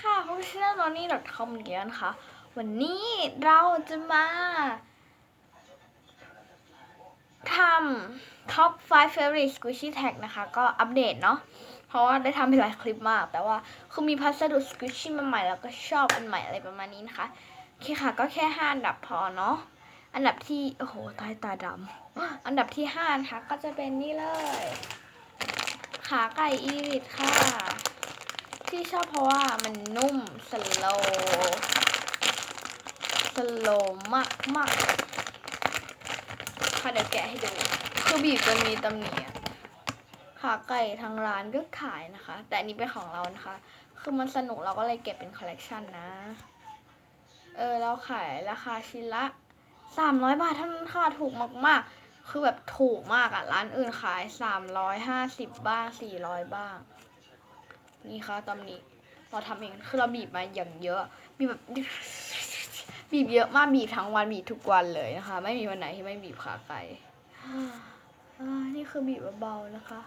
ค่ะพวกชื่อ n o n n y c o m เหมือนกันค่ะวันนี้เราจะมาทำ top 5 favorite squishy tag นะคะ ก็อัปเดตเนาะ เพราะว่าได้ทำไปหลายคลิปมาก แต่ว่าคือมีพัสดุ squishy มาใหม่แล้วก็ชอบอันใหม่อะไรประมาณนี้นะคะ โอเคค่ะ ก็แค่ห้าอันดับพอเนาะ อันดับที่ โอ้โหตายตาดำ อันดับที่ห้านะคะก็จะเป็นนี่เลย ขาไก่อีริทค่ะ ที่ชอบเพราะว่ามันนุ่มสโลสโลมากมากค่ะเดี๋ยวแกะให้ดูคือบีบจนมีตำหนิอะขาไก่ทางร้านก็ขายนะคะ แต่อันนี้เป็นของเรานะคะ คือมันสนุกเราก็เลยเก็บเป็นคอลเลกชันนะ เออเราขายราคาชิ้นละสามร้อยบาทเท่านั้นค่ะถูกมากๆ คือแบบถูกมากอะร้านอื่นขายสามร้อยห้าสิบบ้างสี่ร้อยบ้าง นี่ค่ะตำหนิเราทำเองคือเราบีบมาอย่างเยอะบีบแบบบีบเยอะมากบีบทั้งวันบีบทุกวันเลยนะคะ ไม่มีวันไหนที่ไม่บีบขาไก่นี่คือบีบเบาๆนะคะ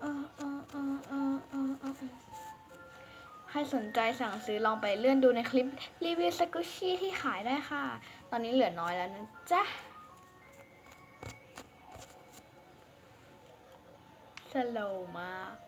เออเออเออเออเออเอใครสนใจสั่งซื้อลองไปเลื่อนดูในคลิปรีวิวสกุชชี่ที่ขายได้ค่ะ ตอนนี้เหลือน้อยแล้วนะจ๊ะ สโลมาก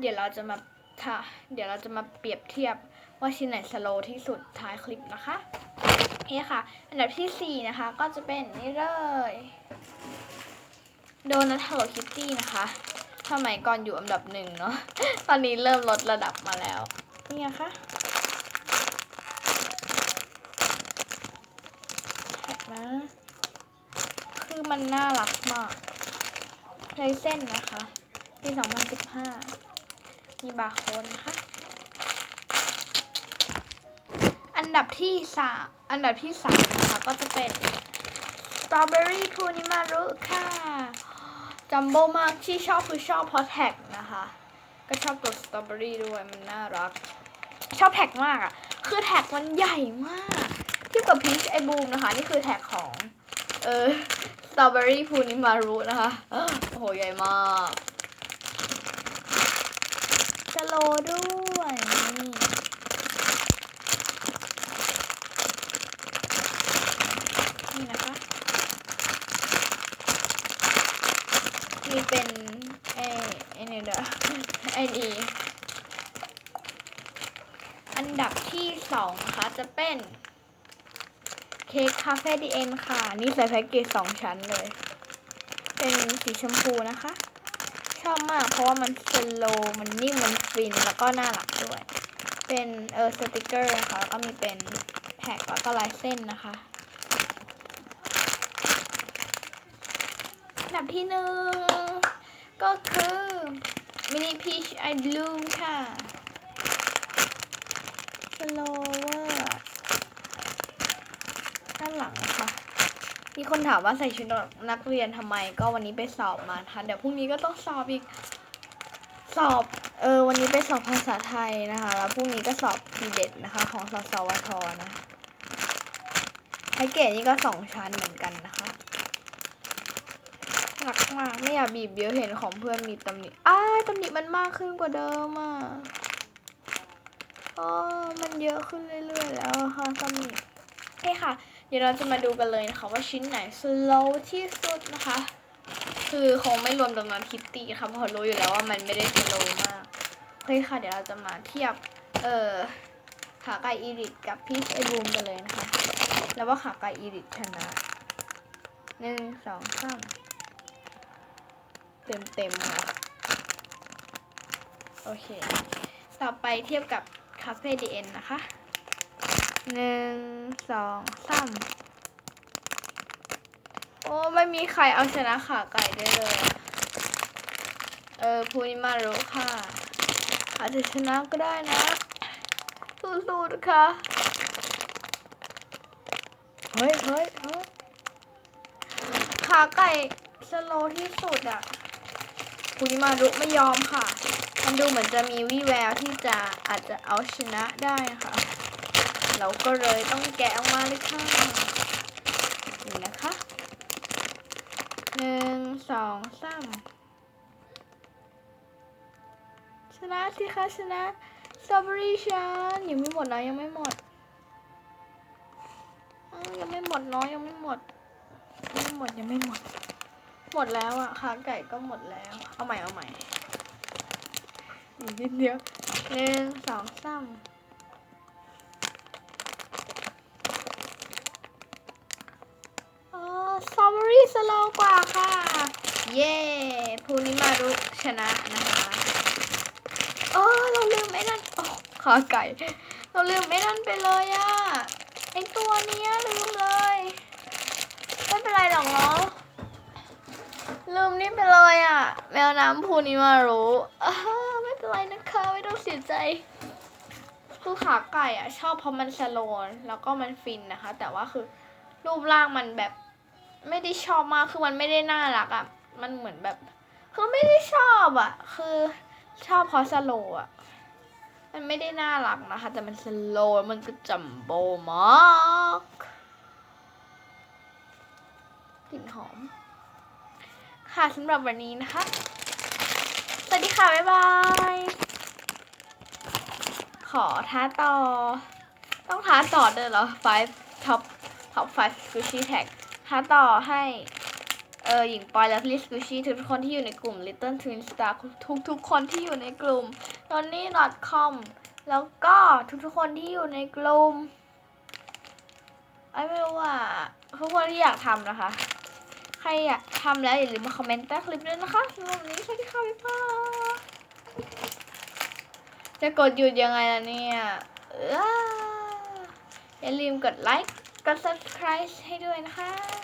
เดี๋ยวเราจะมาถ้าเดี๋ยวเราจะมาเปรียบเทียบว่าชิ้นไหนสโลว์ที่สุดท้ายคลิปนะคะโอเคค่ะ อันดับที่สี่นะคะ ก็จะเป็นนี่เลยโดนัท Hello Kitty นะคะสมัยก่อนอยู่อันดับหนึ่งเนาะ ตอนนี้เริ่มลดระดับมาแล้ว นี่นะคะ แท็กนะ คือมันน่ารักมากลายเส้นนะคะ ปี 2015 มีบาร์โค้ดนะคะ อันดับที่สามอันดับที่สามนะคะก็จะเป็น Strawberry k u n i m a r u ค่ะ จัมโบ้มากที่ชอบคือชอบเพราะแท็กนะคะ ก็ชอบตัวสตรอเบอรี่ด้วยมันน่ารัก ชอบแท็กมากอะ่ะ คือแท็กมันใหญ่มากเทียบกับพีชไอบูมนะคะ นี่คือแท็กของ เออสตรอเบอรี่พูนิมารุนะคะ โอ้โห ใหญ่มากสโลว์ ด้วยนี่นี่นะคะมีเป็นเอไอเนี่ยเด้อไอดีอันดับที่สองนะคะจะเป็นเค้กคาเฟ่ดีเอ็นค่ะ นี่ใส่แพ็กเกจสองชั้นเลย เป็นสีชมพูนะคะ อบมาก เพราะว่ามันสโลมันนิ่ม มันฟิน แล้วก็น่ารักด้วย เป็นเออสติกเกอร์นะคะแล้วก็มีเป็นแท็กแล้วก็ลายเส้นนะคะอันดับที่หนึ่งก็คือมินิพีชไอบลูมค่ะสโลเวอร์ด้านหลังนะคะ มีคนถามว่าใส่ชุดนักเรียนทำไม ก็วันนี้ไปสอบมาทันเดี๋ยวพรุ่งนี้ก็ต้องสอบอีกสอบเออวันนี้ไปสอบภาษาไทยนะคะแล้วพรุ่งนี้ก็สอบทีเด็ดนะคะ ของสสวทนะแพ็กเกจนี่ก็สองชั้นเหมือนกันนะคะหนักมากไม่อยากบีบเยอะเห็นของเพื่อนมีตำหนิอ้ายตำหนิมันมากขึ้นกว่าเดิมอะอ๋อมันเยอะขึ้นเรื่อยๆแล้วค่ะตำหนิโอเคค่ะ เดี๋ยวเราจะมาดูกันเลยนะคะว่าชิ้นไหน slow ที่สุดนะคะ คือคงไม่รวมจำนวนคิตตี้ค่ะเพราะรู้อยู่แล้วว่ามันไม่ได้ slow มากโอเคค่ะ เดี๋ยวเราจะมาเทียบเอ่อขาไก่อีริทกับพีชไอบูมกันเลยนะคะ แล้วว่าขาไก่อีริทชนะหนึ่งสองสามเต็มเต็มค่ะโอเค ต่อไปเทียบกับคาเฟ่ดีเอ็นนะคะ หนึ่งสองสามโอ้ไม่มีใครเอาชนะขาไก่ได้เลยอะเออพูนิมารุค่ะ อาจจะชนะก็ได้นะ สู้ๆนะคะเฮ้ยเฮ้ยเฮ้ยขาไก่สโลว์ที่สุดอะคุณิมารุไม่ยอมค่ะไปมันดูเหมือนจะมีวี่แววที่จะอาจจะเอาชนะได้ค่ะ เราก็เลยต้องแกะออกมาเลยค่ะนี่นะคะหนึ่งสองสามชนะสิคะชนะสตรอเบอรี่ชันยังไม่หมดนะยังไม่หมดยังไม่หมดนาะยังไม่หมดยังไม่หมดยังไม่หมด หมดแล้วอะขาไก่ก็หมดแล้ว เอาใหม่เอาใหม่อีกนิดเดียวหนึ่งสองสาม โลกว่าค่ะ เย้ภูนิมารุชนะนะคะเออเราลืมไอ้นั่นโอ้ขาไก่ เราลืมไอ้นั่นไปเลยอะไอตัวเนี้ยลืมเลย ไม่เป็นไรหรอกเนาะลืมนี่ไปเลยอะแมวน้ำพูนี้มารู้อ้าไม่เป็นไรนะคะไม่ต้องเสียใจคือขาไก่อะชอบเพราะมันสโลนแล้วก็มันฟินนะคะ แต่ว่าคือรูปร่างมันแบบ ไม่ได้ชอบมากคือมันไม่ได้น่ารักอะ มันเหมือนแบบ คือไม่ได้ชอบอะ คือชอบเพราะสโลอะ มันไม่ได้น่ารักนะคะ แต่มันสโลมันก็จัมโบมากกลิ่นหอม ค่ะสำหรับวันนี้นะคะ สวัสดีค่ะ บ๊ายบาย ขอท้าต่อ ต้องท้าต่อเด้อเหรอ five top top five squishy tag ท้าต่อให้เออหญิงปอยและลิสกุชี่ทุกคนที่อยู่ในกลุ่ม Little Twin Star ทุกทุกๆคนที่อยู่ในกลุ่ม n o n n y com แล้วก็ทุกๆคนที่อยู่ในกลุ่มไอ้ไม่รู้ว่าทุกคนที่อยากทำนะคะ ใครอยากทำแล้วอย่าลืมมาคอมเมนต์ใต้คลิปด้วยนะคะสำหรับวันนี้สวัสดีค่ะบ๊ายบายจะกดหยุดยังไงล่ะเนี่ยอย่าลืมกดไลค์กด subscribe ให้ด้วยนะคะ